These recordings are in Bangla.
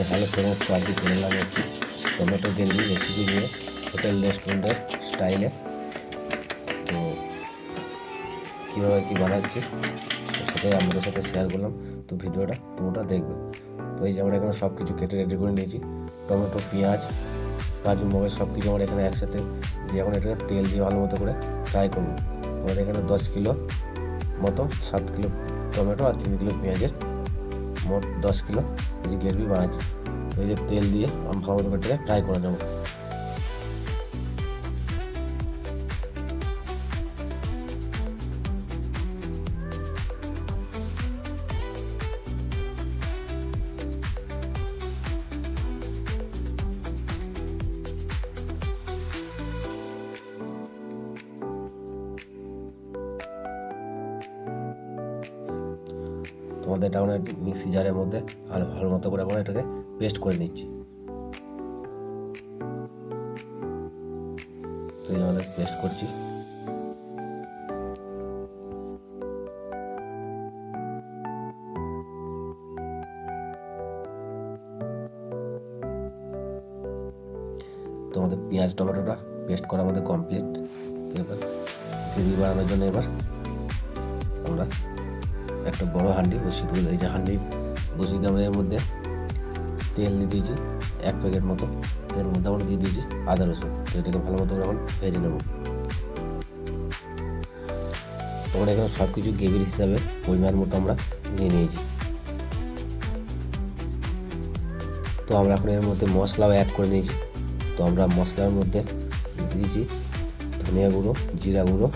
তো হ্যালো ফ্রেন্ডস তো আজকে একটি টমেটো গ্রেভি রেসিপি নিয়ে হোটেল রেস্টুরেন্টের স্টাইলে তো কীভাবে কী বানাচ্ছি সেটাই আপনাদের সাথে শেয়ার করলাম। তো ভিডিওটা পুরোটা দেখবেন। তো এই যে আমরা এখানে সব কিছু কেটে রেডি করে নিয়েছি। টমেটো, পেঁয়াজ, কাজু মগজ সব কিছু আমরা এখানে একসাথে দিয়ে এখন এটাকে তেল দিয়ে ভালো মতো করে ফ্রাই করব। আমাদের এখানে দশ কিলো মতো, সাত কিলো টমেটো আর তিন কিলো পেঁয়াজের মোট দশ কিলো। যে গ্রেভি বানাচ্ছি। ওই এই যে তেল দিয়ে আমি ভালো মতো করে ফ্রাই করে নেব। তোমাদের এটা আমরা মিক্সি জারের মধ্যে ভালো ভালো মতো করে আমরা এটাকে পেস্ট করে নিচ্ছি। তো এই পেস্ট করছি। তো আমাদের পেঁয়াজ, টমেটোটা পেস্ট করা আমাদের কমপ্লিট এবার গ্রেভি বানানোর জন্য এবার আমরা একটা বড় হাঁডি বসিয়ে দেবো। এই যে হাঁডি বসিয়ে আমরা এর মধ্যে তেল দিয়ে দিয়েছি, এক প্যাকেট মতো। তেলের মধ্যে আমরা দিয়ে দিয়েছি আদা রসুন। তো এটাকে ভালো মতো এখন ভেজে নেব। তোমরা এখানে সব কিছু গ্রেভির হিসাবে পরিমাণ মতো আমরা নিয়ে নিয়েছি। তো আমরা এখন এর মধ্যে মশলাও অ্যাড করে নিয়েছি। তো আমরা মশলার মধ্যে দিয়েছি ধনিয়া গুঁড়ো, জিরা গুঁড়ো,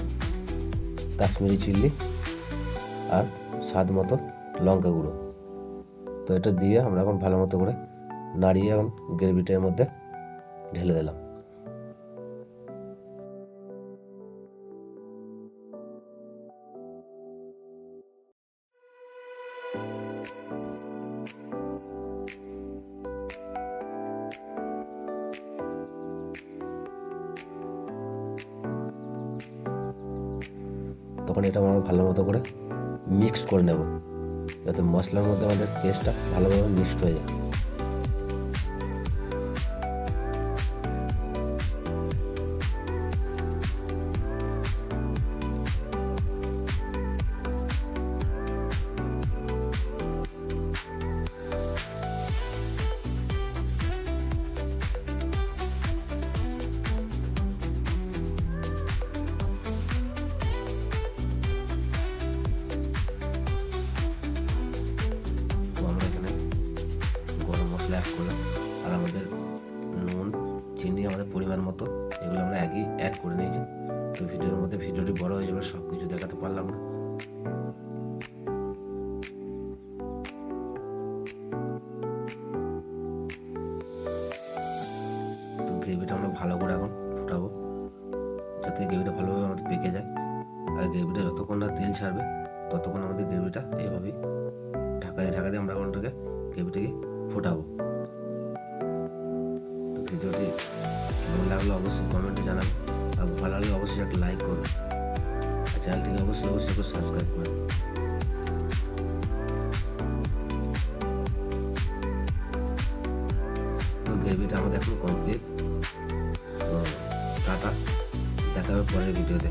কাশ্মীরি চিল্লি আর স্বাদ মতো লঙ্কা গুঁড়ো। তো এটা দিয়ে আমরা এখন ভালো মতো করে নাড়িয়ে এখন গ্রেভিটার মধ্যে ঢেলে দিলাম। তখন এটা আমরা ভালো মতো করে মিক্স করে নেব। যাতে মশলার মধ্যে আমাদের পেস্টটা ভালোভাবে মিক্সড হয়ে যায়। অ্যাড করলাম আর আমাদের নুন, চিনি আমাদের পরিমাণ মতো, এগুলো আমরা একই অ্যাড করে নিয়েছি। তো ভিডিওর মধ্যে ভিডিওটি বড় হয়ে যাবে সব কিছু দেখাতে পারলাম না। তো গ্রেভিটা আমরা ভালো করে এখন ফুটাবো, যাতে গ্রেভিটা ভালোভাবে আমাদের পেকে যায়। আর গ্রেভিটা যতক্ষণ না তেল ছাড়বে, ততক্ষণ আমাদের গ্রেভিটা এইভাবেই ঢাকা দিয়ে ঢাকা দিয়ে আমরা ওটাকে গ্রেভিটাকে ফোটাবো। লাগল অবশ্যই কমেন্টে জানান আর ভালো লাগলে অবশ্যই একটা লাইক করুন আর চ্যানেলটিকে অবশ্যই অবশ্যই সাবস্ক্রাইব করুন গ্রেভিটা আমাদের এখন কমপ্লিট তো টাটা। দেখা হবে পরের ভিডিওতে